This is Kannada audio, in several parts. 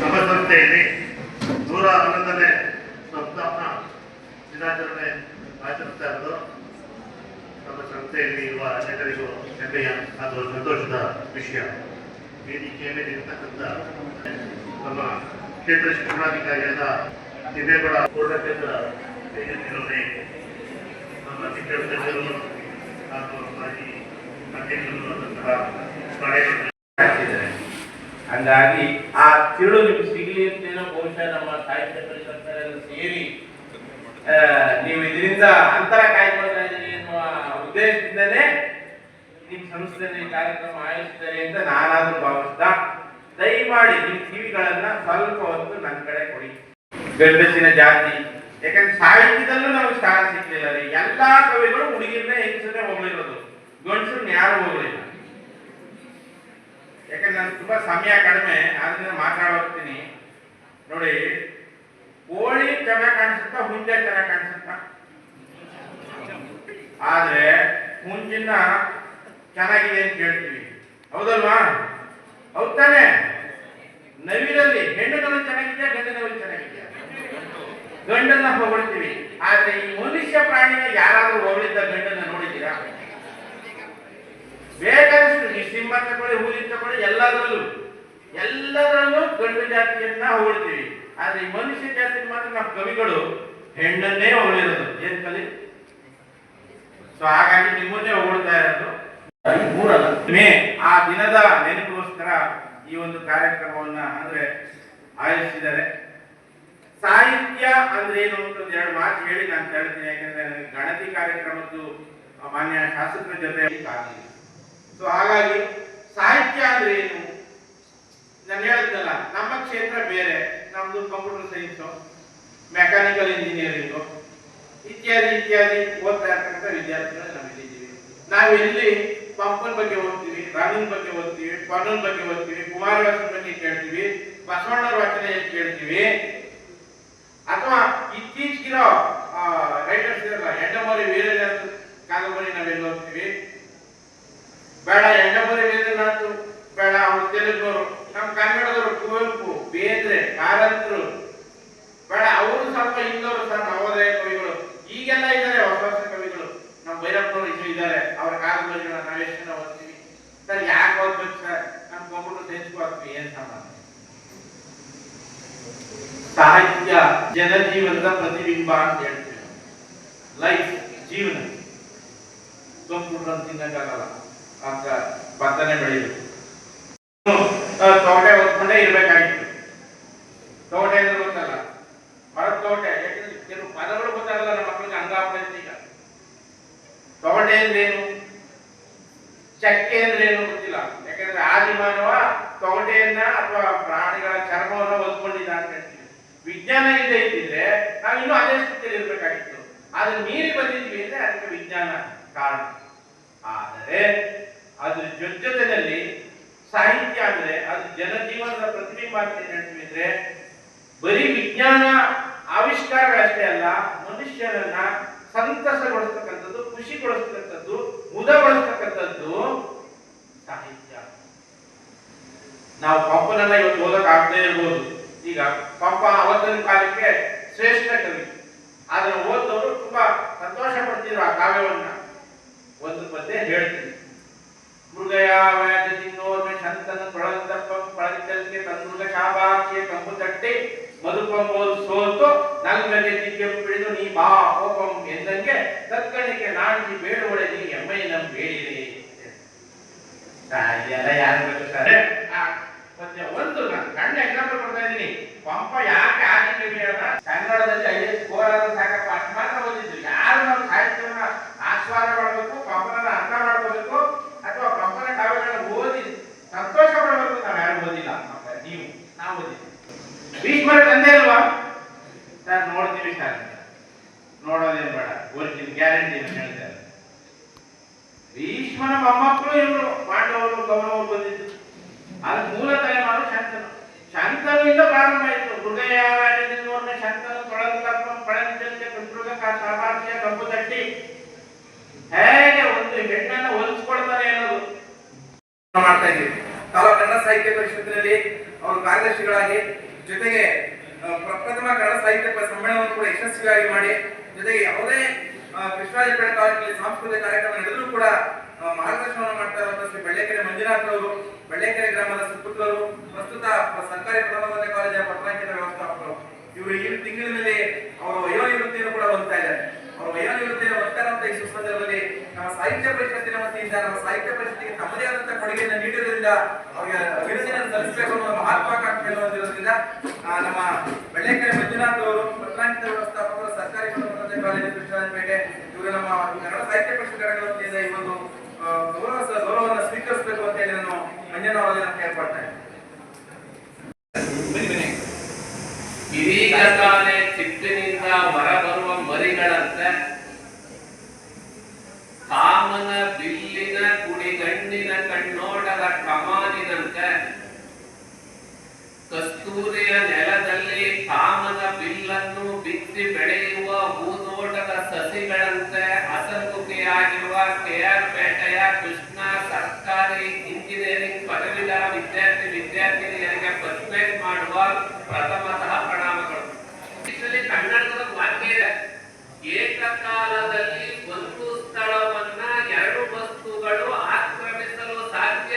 ನಮ್ಮ ಸಂಸ್ಥೆಯಲ್ಲಿ ನೂರ ಹನ್ನೊಂದನೇ ಸಂಸ್ಥಾಪನ ದಿನಾಚರಣೆ ಆಚರಿಸ್ತಾ ಇರೋದು. ನಮ್ಮ ಸಂಸ್ಥೆಯಲ್ಲಿ ಇರುವ ಅನೇಕರಿಗೂ ಹೆಮ್ಮೆಯ ಅದು ಸಂತೋಷದ ವಿಷಯ. ವೇದಿಕೆಯ ಮೇಲೆ ನಮ್ಮ ಕ್ಷೇತ್ರ ಶಿಕ್ಷಣಾಧಿಕಾರಿಯಾದ ಹಿರೇಗೌಡ ಪೂರ್ಣ ಕ್ಷೇತ್ರ ಹಂಗಾಗಿ ಆ ತಿರುಳು ನಿಮ್ಗೆ ಸಿಗಲಿ ಅಂತೇನೋ ಬಹುಶಃ ನಮ್ಮ ಸಾಹಿತ್ಯ ಪರಿಷತ್ತರೆಲ್ಲ ಸೇರಿ ನೀವು ಇದರಿಂದ ಅಂತರ ಕಾಯ್ಕೊಳ್ತಾ ಇದ್ದೀರಿ ಎನ್ನುವ ಉದ್ದೇಶದಿಂದಲೇ ನಿಮ್ಮ ಸಂಸ್ಥೆಯಲ್ಲಿ ಕಾರ್ಯಕ್ರಮ ಆಯೋಜಿಸಿದ್ದಾರೆ ಅಂತ ನಾನಾದ್ರೂ ಭಾವಿಸ್ತಾ, ದಯಮಾಡಿ ನಿಮ್ಮ ಕಿವಿಗಳನ್ನ ಸ್ವಲ್ಪ ಹೊತ್ತು ನನ್ನ ಕಡೆ ಕೊಡಿ. ಗಂಡಸಿನ ಜಾತಿ ಯಾಕಂದ್ರೆ ಸಾಹಿತ್ಯದಲ್ಲೂ ನಮಗೆ ಸ್ಥಾನ ಸಿಕ್ಲಿಲ್ಲ ರೀ. ಎಲ್ಲಾ ಕವಿಗಳು ಹುಡುಗಿರನ್ನೇ ಹೆಂಗಸನ್ನೇ ಹೋಗ್ಲಿರೋದು. ಗಂಡಸರನ್ನ ಯಾರು ಹೋಗ್ಲಿಲ್ಲ. ಯಾಕಂದ್ರೆ ನಾನು ತುಂಬಾ ಸಮಯ ಕಡಿಮೆ, ಆದ್ರಿಂದ ಮಾತಾಡೋಗ್ತೀನಿ ನೋಡಿ, ಕೋಳಿ ಚೆನ್ನಾಗಿ ಕಾಣಿಸುತ್ತಾ, ಹುಂಜ ಚೆನ್ನಾಗಿ ಕಾಣಿಸುತ್ತಾ? ಆದ್ರೆ ಹುಂಜಿನ ಚೆನ್ನಾಗಿದೆ ಅಂತ ಹೇಳ್ತೀವಿ. ಹೌದಲ್ವಾ? ಹೌದಾನೆ ನವಿರಲ್ಲಿ ನವಿಲಲ್ಲಿ ಹೆಣ್ಣು ನವಿಲು ಚೆನ್ನಾಗಿದೆಯಾ ಗಂಡು ನವಿಲು ಚೆನ್ನಾಗಿದೆಯಾ? ಗಂಡನ್ನ ಹೊಗಳ್ತೀವಿ ಆದ್ರೆ ಈ ಮನುಷ್ಯ ಪ್ರಾಣಿನ ಯಾರಾದ್ರೂ ಹೊಗಳಿದ್ದ ಗಂಡನ್ನ ನೋಡಿದ್ದೀರಾ? ಬೇಕಾದಷ್ಟು ಈ ಸಿಂಹ ತಗೊಳ್ಳಿ ಹುಲಿ ತಗೊಳ್ಳಿ ಎಲ್ಲದರಲ್ಲೂ ಎಲ್ಲದರಲ್ಲೂ ಗಂಡು ಜಾತಿಯನ್ನ ಹೊಗಳ್ತೀವಿ ಆದ್ರೆ ಈ ಮನುಷ್ಯ ಜಾತಿ ಮಾತ್ರ ನಮ್ಮ ಕವಿಗಳು ಹೆಣ್ಣನ್ನೇ ಹೊಗಳಿರೋದು. ಏನ್ ಕಲಿ? ಸೊ ಹಾಗಾಗಿ ನಿಮ್ಮನ್ನೇ ಹೊಗಳ್ತಾ ಇರೋದು. ಮೇ ಆ ದಿನದ ನೆನಪಿಗೋಸ್ಕರ ಈ ಒಂದು ಕಾರ್ಯಕ್ರಮವನ್ನ ಅಂದ್ರೆ ಆಯೋಜಿಸಿದ್ದಾರೆ. ಸಾಹಿತ್ಯ ಅಂದ್ರೆ ಏನು ಅಂತ ಒಂದು ಎರಡು ಮಾತು ಹೇಳಿ ನಾನು ಹೇಳ್ತೀನಿ ಯಾಕಂದ್ರೆ ನನಗೆ ಗಣತಿ ಕಾರ್ಯಕ್ರಮದ್ದು ಮಾನ್ಯ ಶಾಸಕರ ಜೊತೆ ಸೊ ಹಾಗಾಗಿ ಸಾಹಿತ್ಯ ಅಂದ್ರೆ ಏನು? ನಾನು ಹೇಳಿದ್ನಲ್ಲ ನಮ್ಮ ಕ್ಷೇತ್ರ ಬೇರೆ, ನಮ್ದು ಕಂಪ್ಯೂಟರ್ ಸೈನ್ಸು, ಮೆಕ್ಯಾನಿಕಲ್ ಇಂಜಿನಿಯರಿಂಗು, ಇತ್ಯಾದಿ ಇತ್ಯಾದಿ ಓದ್ತಾ ಇರ್ತಕ್ಕಂಥ ವಿದ್ಯಾರ್ಥಿಗಳು ನಾವು ಎಲ್ಲಿ ಪಂಪನ್ ಬಗ್ಗೆ ಓದ್ತೀವಿ, ರಾಮನ್ ಬಗ್ಗೆ ಓದ್ತೀವಿ ಪನ್ನನ್ ಬಗ್ಗೆ ಓದ್ತೀವಿ, ಕುಮಾರವ್ಯಾಸನ ಬಗ್ಗೆ ಕೇಳ್ತೀವಿ, ಬಸವಣ್ಣವ್ರ ವಚನ ಕೇಳ್ತೀವಿ ಅಥವಾ ಇತ್ತೀಚೆಗಿರೋ ರೈಟರ್ಸ್ ಇರಲ್ಲ ಎಂಡಮೂರಿ ವೀರನಾಥ್ ಕಾದಂಬರಿ ನಾವೆಲ್ಲ ಓದ್ತೀವಿ? ಬೇಡ ಎಂಡಮೂರಿ ವೀರನಾಥ್ ಬೇಡ, ಅವ್ರು ತೆಲುಗುನವರು ನಮ್ಮ ಕನ್ನಡದವರು ಕುವೆಂಪು, ಬೇಂದ್ರೆ, ಕಾರಂತರು. ಬೇಡ, ಅವರು ಸ್ವಲ್ಪ ಹಿಂದವರು ಸರ್, ನವೋದಯ ಕವಿಗಳು. ಈಗೆಲ್ಲ ಇದ್ದಾರೆ ಹೊಸ ಹೊಸ ಕವಿಗಳು. ನಮ್ಮ ಭೈರಪ್ಪನವರು ಇನ್ನು ಇದ್ದಾರೆ. ಅವರ ಕಾದಂಬರಿಗಳನ್ನ ನಾವೆಷ್ಟು ಓದ್ತೀವಿ? ಸರ್, ಯಾಕೆ ಓದ್ಬೇಕು ಸರ್? ನಮ್ಮ ಕಂಪ್ಯೂಟರ್ ಸೈನ್ಸ್ಗೂ ಓದ್ತೀವಿ ಏನ್ ಸಾಹಿತ್ಯ ಜನಜೀವನದ ಪ್ರತಿಬಿಂಬ ಅಂತ ಹೇಳ್ತೀವಿ ಲೈಫ್ ಜೀವನ ಕಂಪ್ಯೂಟರ್ ಅಂತ ತಿನ್ನಕ್ಕಾಗಲ್ಲ ಅಂತ ಭತ್ತನೆ ಬೆಳೆಯುದು ತೋಟ ಓದ್ಕೊಂಡೇ ಇರ್ಬೇಕಾಗಿತ್ತು ವಿಜ್ಞಾನ ಇದೆ ಇದ್ದಿದ್ರೆ ನಾವು ಇನ್ನೂ ಅದೇ ಸ್ಥಿತಿಯಲ್ಲಿ ಇರಬೇಕಾಗಿತ್ತು. ಆದ್ರೆ ಮೀರಿ ಬಂದಿದ್ವಿ ಅಂದ್ರೆ ಅದಕ್ಕೆ ವಿಜ್ಞಾನ ಕಾರಣ. ಆದರೆ ಅದ್ರ ಜೊತೆನಲ್ಲಿ ಸಾಹಿತ್ಯ ಅಂದ್ರೆ ಅದು ಜನಜೀವನದ ಪ್ರತಿಬಿಂಬ ಅಂತ ಅಂದ್ರೆ ಬರೀ ವಿಜ್ಞಾನ ಆವಿಷ್ಕಾರಗಳಷ್ಟೇ ಅಲ್ಲ ಮನುಷ್ಯರನ್ನ ಸಂತಸಗೊಳಿಸ್ತಕ್ಕಂಥದ್ದು, ಖುಷಿಗೊಳಿಸ್ತಕ್ಕಂಥದ್ದು, ಮುದಗೊಳಿಸ್ತಕ್ಕಂಥದ್ದು ಸಾಹಿತ್ಯ. ನಾವು ಪಂಪನನ್ನ ಇವತ್ತು ಓದಕ್ ಇರ್ಬೋದು. ಈಗ ಪಂಪ ಅವತ್ತಿನ ಕಾಲಕ್ಕೆ ಶ್ರೇಷ್ಠ ಕವಿ. ಅದನ್ನು ಓದಿದವರು ತುಂಬಾ ಸಂತೋಷ ಪಡ್ತಿದ್ರು ಆ ಕಾವ್ಯವನ್ನ. ಒಂದು ಪದ್ಯ ಹೇಳ್ತೀನಿ. ಮೃಗಯ ವ್ಯಾಜ ತಿನ್ನೋರ್ಮೆ ಶಂತನ ತೊಳಂದಪ್ಪಂ ಪಳಂಚಲ್ಕೆ ತನ್ಮೃಗ ಶಾಬಾಕ್ಷಿಯ ಕಂಬು ತಟ್ಟಿ ಮಧುಪಂಬೋದು ಸೋತು ನಲ್ಮಗೆ ದಿಕ್ಕೆ ಬಿಡಿದು ನೀ ಬಾ ಕೋಪಂ ಎಂದಂಗೆ ತತ್ಕಣಿಕೆ ನಾಡಿಸಿ ಬೇಡುವಳೆ ನೀ ಎಮ್ಮೈ ನಮ್ ಬೇಡಿರಿ ಆ, ಇದೆಲ್ಲ ಯಾರು ಬೇಕು ಸರ್ ಆ, ಪದ್ಯ ಒಂದು ನಾನು ಸಣ್ಣ ಎಕ್ಸಾಂಪಲ್ ಕೊಡ್ತಾ ಇದ್ದೀನಿ ಪಂಪ ಯಾಕೆ ಆಗಿದ್ದೀವಿ ಅಂತ ಕನ್ನಡದಲ್ಲಿ ಐ ಎಸ್ ಸ್ಕೋರ್ ಆದ್ರೆ ಸಾಕಪ್ಪ ಅಷ್ಟು ಮಾತ್ರ ಓದಿದ್ವಿ ಯಾರು ನಾವು ಸಾಹಿತ್ಯವನ್ನ ಆಸ್ವಾದ ಮಾಡಬೇಕು ಪಂಪನ ಅರ್ಥ ಮಾಡ್ಕೋಬೇಕು ಅಥವಾ ಪಂಪನ ಕಾವ್ಯಗಳನ್ನ ಓದಿ ಸಂತೋಷ ಪಡಬೇಕು ನಾವು ಯಾರು ಓದಿಲ್ಲ ನಮ್ಮ ನೀವು ನಾವು ಓದಿದ್ವಿ ಭೀಷ್ಮರ ತಂದೆ ಅಲ್ವಾ ಸರ್ ನೋಡ್ತೀವಿ ಸರ್. ನೋಡೋದೇನು ಬೇಡ. ಒರಿಜಿನ್ ಗ್ಯಾರಂಟಿ ಹೇಳ್ತಾರೆ. ಭೀಷ್ಮನ ಮೊಮ್ಮಕ್ಕಳು ಇವರು, ಪಾಂಡವರು ಕೌರವರು ಬಂದಿದ್ದು ಅದು ಮೂಲ ತಲೆಮಾರು ಶಂತನು ಶಂತನಿಂದ ಪ್ರಾರಂಭ ಆಯಿತು. ಮೃಗಯಾವಾರ್ಯದಿಂದ ತೊಳೆದು ತೊಳಗಪ್ಪ ಪಳಂಚಲ್ಯ ಕೃತೃಗ ಸಾಮಾರ್ಥ್ಯ ಕಬ್ಬು ತಟ್ಟಿ. ಹೇಗೆ ಒಂದು ಹೆಣ್ಣನ್ನು ಹೊಲಿಸ್ಕೊಳ್ತಾರೆ ಅನ್ನೋದು ಮಾಡ್ತಾ ಇದ್ದೀವಿ. ತಾಲೂಕು ಕನ್ನಡ ಸಾಹಿತ್ಯ ಪರಿಷತ್ತಿನಲ್ಲಿ ಅವರು ಕಾರ್ಯದರ್ಶಿಗಳಾಗಿ ಜೊತೆಗೆ ಪ್ರಪ್ರಥಮ ಕನ್ನಡ ಸಾಹಿತ್ಯ ಸಮ್ಮೇಳನವನ್ನು ಕೂಡ ಯಶಸ್ವಿಯಾಗಿ ಮಾಡಿ ಜೊತೆಗೆ ಯಾವುದೇ ಆ, ಕೃಷ್ಣರಾಜಪೇಟೆ ತಾಲೂಕಿನಲ್ಲಿ ಸಾಂಸ್ಕೃತಿಕ ಕಾರ್ಯಕ್ರಮ ನಡೆದರೂ ಕೂಡ ಮಾರ್ಗದರ್ಶನ ಮಾಡ್ತಾ ಇರುವಂತಹ ಶ್ರೀ ಬೆಳ್ಳೆಕೆರೆ ಮಂಜುನಾಥ್ ಅವರು ಬೆಳ್ಳೆಕೆರೆ ಗ್ರಾಮದ ಸುಪುತ್ರರು ಪ್ರಸ್ತುತ ಸರ್ಕಾರಿ ಪ್ರಥಮ ಕಾಲೇಜಿನ ಪತ್ರಾಂಕಿತ ವ್ಯವಸ್ಥಾಪಕರು. ಇವರು ಈ ತಿಂಗಳಿನಲ್ಲಿ ಅವರ ವಯೋನಿವೃತ್ತಿಯನ್ನು ಕೂಡ ಹೊಂದ್ತಾ ಇದ್ದಾರೆ. ಅವರು ವಯೋನಿವೃತ್ತಿಯನ್ನು ಹೊಂದ್ತಾ ಅಂತ ಈ ಸುಸಂದರ್ಭದಲ್ಲಿ ನಮ್ಮ ಸಾಹಿತ್ಯ ಪರಿಷತ್ತಿನ ವತಿಯಿಂದ, ನಮ್ಮ ಸಾಹಿತ್ಯ ಪರಿಷತ್ತಿಗೆ ತಮ್ಮದೇ ಆದಂತಹ ಕೊಡುಗೆಯನ್ನು ನೀಡಿರೋದ್ರಿಂದ ಅವರಿಗೆ ಅಭಿನಂದನೆ ಸಲ್ಲಿಸಬೇಕು ಅನ್ನೋ ಮಹತ್ವಾಕಾಂಕ್ಷೆಯನ್ನು ಹೊಂದಿರೋದ್ರಿಂದ ನಮ್ಮ ಬೆಳ್ಳೆಕೆರೆ ಮಂಜುನಾಥ್ ಅವರು ಪಟ್ಟಣಾಂಕಿತ ವ್ಯವಸ್ಥಾಪಕರು, ಸರ್ಕಾರಿ ಕಾಲೇಜು ಕೃಷ್ಣರಾಜಪೇಟೆ ಇವರು ನಮ್ಮ ಕನ್ನಡ ಸಾಹಿತ್ಯ ಪರಿಷತ್ ಘಟಕದ ವತಿಯಿಂದ ಈ ಒಂದು ಗೌರವ ಗೌರವವನ್ನು ಸ್ವೀಕರಿಸಬೇಕು ಅಂತ ಹೇಳಿ ನಾನು ಮಂಜಣ್ಣ ಅವರಲ್ಲಿ ನಾನು ಬನ್ನಿ ಇದೀಗ ತಾನೇ ಚಿಪ್ಪಿನಿಂದ ಹೊರಬರುವ ಮರಿಗಳಂತೆ ಕಸ್ತೂರಿಯ ನೆಲದಲ್ಲಿ ಕಾಮನ ಬಿಲ್ಲನ್ನು ಬಿತ್ತಿ ಬೆಳೆಯುವ ಹೂದೋಟದ ಸಸಿಗಳಂತೆ ಹಸನ್ಮುಖಿಯಾಗಿರುವ ಕೆಆರ್ ಪೇಟೆಯ ಕೃಷ್ಣ ಸರ್ಕಾರಿ ಇಂಜಿನಿಯರಿಂಗ್ ಪದವೀಧರ ವಿದ್ಯಾರ್ಥಿ ವಿದ್ಯಾರ್ಥಿನಿಯರಿಗೆ ಪರ್ಚೇಸ್ ಮಾಡುವ ಪ್ರಥಮತಃ ಪ್ರಣಾಮಗಳು ಕನ್ನಡದ ವಾಕ್ಯ ಏಕಕಾಲದಲ್ಲಿ ಒಂದು ಸ್ಥಳವನ್ನ ಎರಡು ವಸ್ತುಗಳು ಆಕ್ರಮಿಸಲು ಸಾಧ್ಯ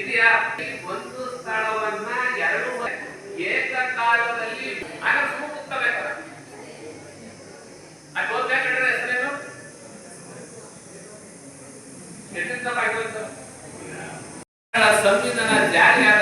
ಇದೆಯಾ ಒಂದು ಸ್ಥಳವನ್ನ ಎರಡು ವ- ಏಕಕಾಲದಲ್ಲಿ ಆಗ ಸುಮ್ಮನೆ ಅದು ಓದ್ಬೇಕಾದ್ರೆ ಹೆಸರೇನು ಎಷ್ಟರಿಂದ ಭಾಗವಹಿಸ ಸಂವಿಧಾನ ಜಾರಿಯಾದಾಗ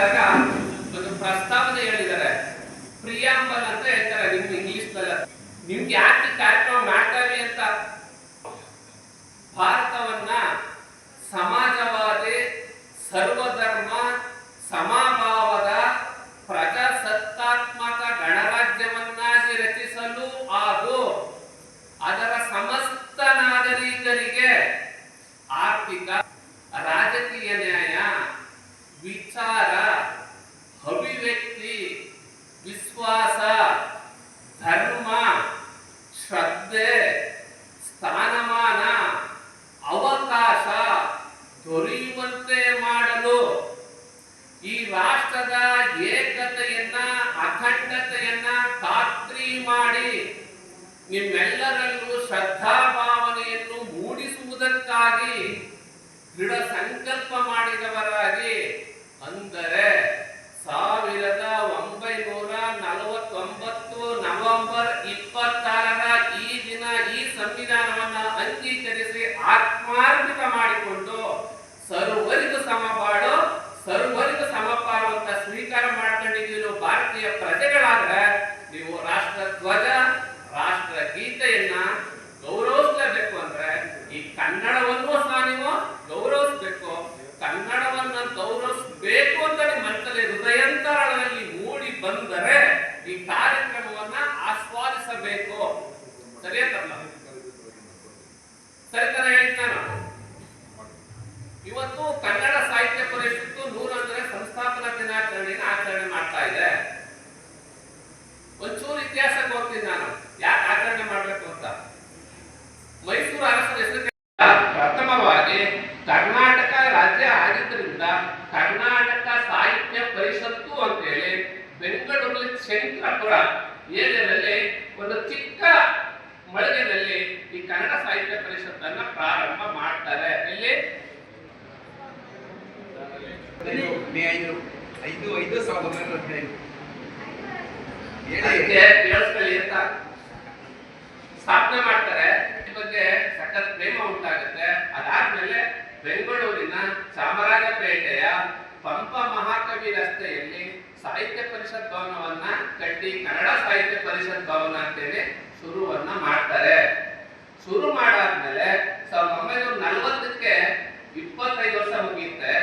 ಅಖಂಡತೆಯನ್ನ ಖಾತ್ರಿ ಮಾಡಿ ನಿಮ್ಮೆಲ್ಲರಲ್ಲೂ ಶ್ರದ್ಧಾಭಾವನೆಯನ್ನು ಮೂಡಿಸುವುದಕ್ಕಾಗಿ ದೃಢ ಸಂಕಲ್ಪ ಮಾಡಿದವರಾಗಿ ಅಂದರೆ ಸಾವಿರದ ಒಂಬೈನೂರ ನಲವತ್ತೊಂಬತ್ತು ನವೆಂಬರ್ ಇಪ್ಪತ್ತಾರರ ಈ ದಿನ ಈ ಸಂವಿಧಾನವನ್ನು ಅಂಗೀಕರಿಸಿ ಆತ್ಮಾರ್ಪಿತ ಮಾಡಿಕೊಂಡು ಸರ್ವರಿಗೂ ಸಮಪಾಡು ಸರ್ವರಿಗೂ ಸಮಪಾಲು ಅಂತ ಸ್ವೀಕಾರ ಮಾಡ್ಕೊಂಡಿದ್ದೀವಿ ನೀವು ಭಾರತೀಯ ಪ್ರಜೆಗಳಾದ್ರೆ ನೀವು ರಾಷ್ಟ್ರ ಧ್ವಜ ರಾಷ್ಟ್ರ ಗೀತೆಯನ್ನ ಗೌರವಿಸಲೇಬೇಕು ಅಂದ್ರೆ ಈ ಕನ್ನಡವನ್ನು ಸಹ ನೀವು ಗೌರವಿಸಬೇಕು ಕನ್ನಡವನ್ನ ಗೌರವಿಸಬೇಕು ಅಂತ ನಿಮ್ಮ ಮನಸ್ಸಲ್ಲಿ ಹೃದಯಂತರದಲ್ಲಿ ಮೂಡಿ ಬಂದರೆ ಈ ಕಾರ್ಯಕ್ರಮವನ್ನ ಆಸ್ವಾದಿಸಬೇಕು ಸರಿಯತ್ತಲ್ಲ ಸರಿತಾನ ಹೇಳ್ತಾನ ಇವತ್ತು ಕನ್ನಡ ಸಾಹಿತ್ಯ ಪರಿಷತ್ತು ನೂರೊಂದನೇ ಸಂಸ್ಥಾಪನಾ ದಿನಾಚರಣೆಯನ್ನು ಆಚರಣೆ ಮಾಡ್ತಾ ಇದೆ ಒಂಚೂರು ಇತಿಹಾಸ ಹೋಗ್ತೀನಿ ನಾನು ಯಾಕೆ ಆಚರಣೆ ಮಾಡಬೇಕು ಅಂತ ಮೈಸೂರು ಅರಸರ ಹೆಸರು ಪ್ರಥಮವಾಗಿ ಕರ್ನಾಟಕ ರಾಜ್ಯ ಆಗಿದ್ದರಿಂದ ಕರ್ನಾಟಕ ಸಾಹಿತ್ಯ ಪರಿಷತ್ತು ಅಂತೇಳಿ ಬೆಂಗಳೂರಲ್ಲಿ ಶಂಕರಪುರ ಏರಿಯಾದಲ್ಲಿ ಒಂದು ಚಿಕ್ಕ ಮಳಿಗೆನಲ್ಲಿ ಈ ಕನ್ನಡ ಸಾಹಿತ್ಯ ಪರಿಷತ್ತನ್ನ ಪ್ರಾರಂಭ ಮಾಡ್ತಾರೆ ಇಲ್ಲಿ ಮೇ ಐದು ಐದು ಐದು ಸಾವಿರದ ಒಂಬೈನೂರ ಹದಿನೈದು ಅದಕ್ಕೆ ಕೇಳಿಸ್ಕೊಳ್ಳಿ ಅಂತ ಸ್ಥಾಪನೆ ಮಾಡ್ತಾರೆ ಈ ಬಗ್ಗೆ ಸಖತ್ ಪ್ರೇಮ ಉಂಟಾಗುತ್ತೆ ಅದಾದ್ಮೇಲೆ ಬೆಂಗಳೂರಿನ ಚಾಮರಾಜಪೇಟೆಯ ಪಂಪ ಮಹಾಕವಿ ರಸ್ತೆಯಲ್ಲಿ ಸಾಹಿತ್ಯ ಪರಿಷತ್ ಭವನವನ್ನ ಕಟ್ಟಿ ಕನ್ನಡ ಸಾಹಿತ್ಯ ಪರಿಷತ್ ಭವನ ಅಂತೇಳಿ ಶುರುವನ್ನ ಮಾಡ್ತಾರೆ. ಶುರು ಮಾಡಾದ್ಮೇಲೆ ಸಾವಿರದ ಒಂಬೈನೂರ ನಲವತ್ತಕ್ಕೆ ಇಪ್ಪತ್ತೈದು ವರ್ಷ ಮುಗಿಯುತ್ತೆ.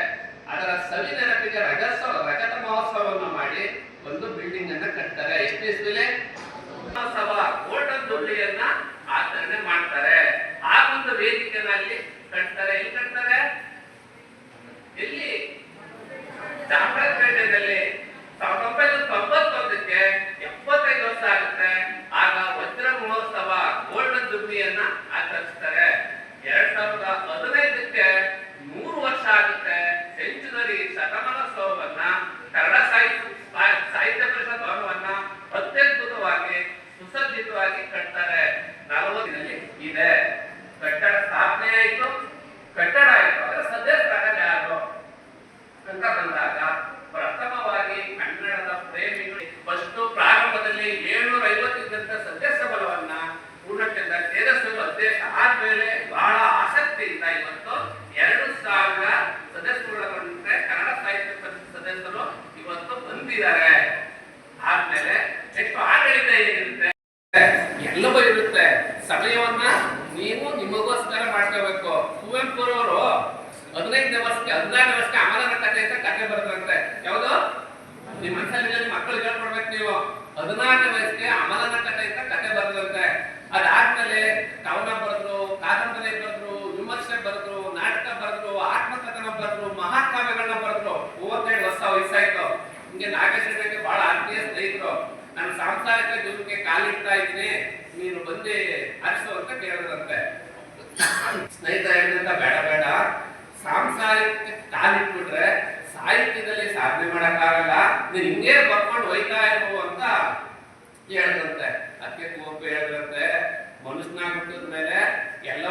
ಅದರ ಸವಿ ನೆನಪಿಗೆ ರಜೋತ್ಸವ ರಜತ ಮಹೋತ್ಸವವನ್ನು ಮಾಡಿ ಒಂದು ಬಿಲ್ಡಿಂಗ್ ಅನ್ನ ಕಟ್ತಾರೆ. ಎಷ್ಟು ಮಹೋತ್ಸವ ಆಚರಣೆ ಮಾಡ್ತಾರೆ. ಆ ಒಂದು ವೇದಿಕೆನಲ್ಲಿ ಕಟ್ತಾರೆ. ಎಲ್ಲಿ ಕಟ್ತಾರೆ? ಸಮಯವನ್ನ ನೀವು ನಿಮಗೋಸ್ಕರ ಮಾಡ್ಕೋಬೇಕು. ಕುವೆಂಪುರವರು ಹದಿನೈದನೇ ವರ್ಷಕ್ಕೆ ಹದಿನಾರನೇ ವರ್ಷಕ್ಕೆ ಅಮಲನ ಕಥೆ ಅಂತ ಕಥೆ ಬರ್ತಂತೆ ಯಾವುದು? ನಿಮ್ಮ ಮನಸ್ಸಲ್ಲಿ ಮಕ್ಕಳು ಹೇಳ್ಕೊಡ್ಬೇಕು ನೀವು. ಹದಿನಾರನೇ ವಯಸ್ಸಿಗೆ ಅಮಲನ ಕಥೆ ಅಂತ ಕಥೆ ಬರ್ತಂತೆ ಅದಾದ್ಮೇಲೆ ಕವನ ಬರೆದ್ರು, ಕಾದಂಬರಿ ಬರೆದ್ರು, ವಿಮರ್ಶೆ ಬರೆದ್ರು, ನಾಟಕ ಬರೆದ್ರು, ಆತ್ಮಕಥನ ಬರೆದ್ರು, ಮಹಾಕಾವ್ಯಗಳನ್ನ ಬರೆದ್ರು. ಮೂವತ್ತೈದು ವರ್ಷ ವಯಸ್ಸಾಯ್ತು. ಹಿಂಗೆ ನಾಗೇಶ್ವರಿಗೆ ಬಹಳ ಆತ್ಮೀಯ ಸ್ನೇಹಿತರು. ನನ್ನ ಸಾಂಸಾರಿಕ ಜೀವನಕ್ಕೆ ಕಾಲಿಡ್ತಾ ಇದ್ದೀನಿ. ನೀನು ಬಂದೇ ಸಾಂಸಾರಿಕ ಕಾಲಿಟ್ಬಿಟ್ರೆ ಸಾಹಿತ್ಯದಲ್ಲಿ ಸಾಧನೆ ಮಾಡಕ್ಕಾಗಲ್ಲ. ನೀನ್ ಹಿಂಗೆ ಬರ್ಕೊಂಡು ಹೋಯ್ತಾ ಇರು ಅಂತ ಹೇಳಿದ್ರಂತೆ ಅದಕ್ಕೆ ಕೋಪ ಹೇಳಿದ್ರಂತೆ ಮನುಷ್ಯನಾಗ ಹುಟ್ಟಿದ ಮೇಲೆ ಎಲ್ಲವನ್ನು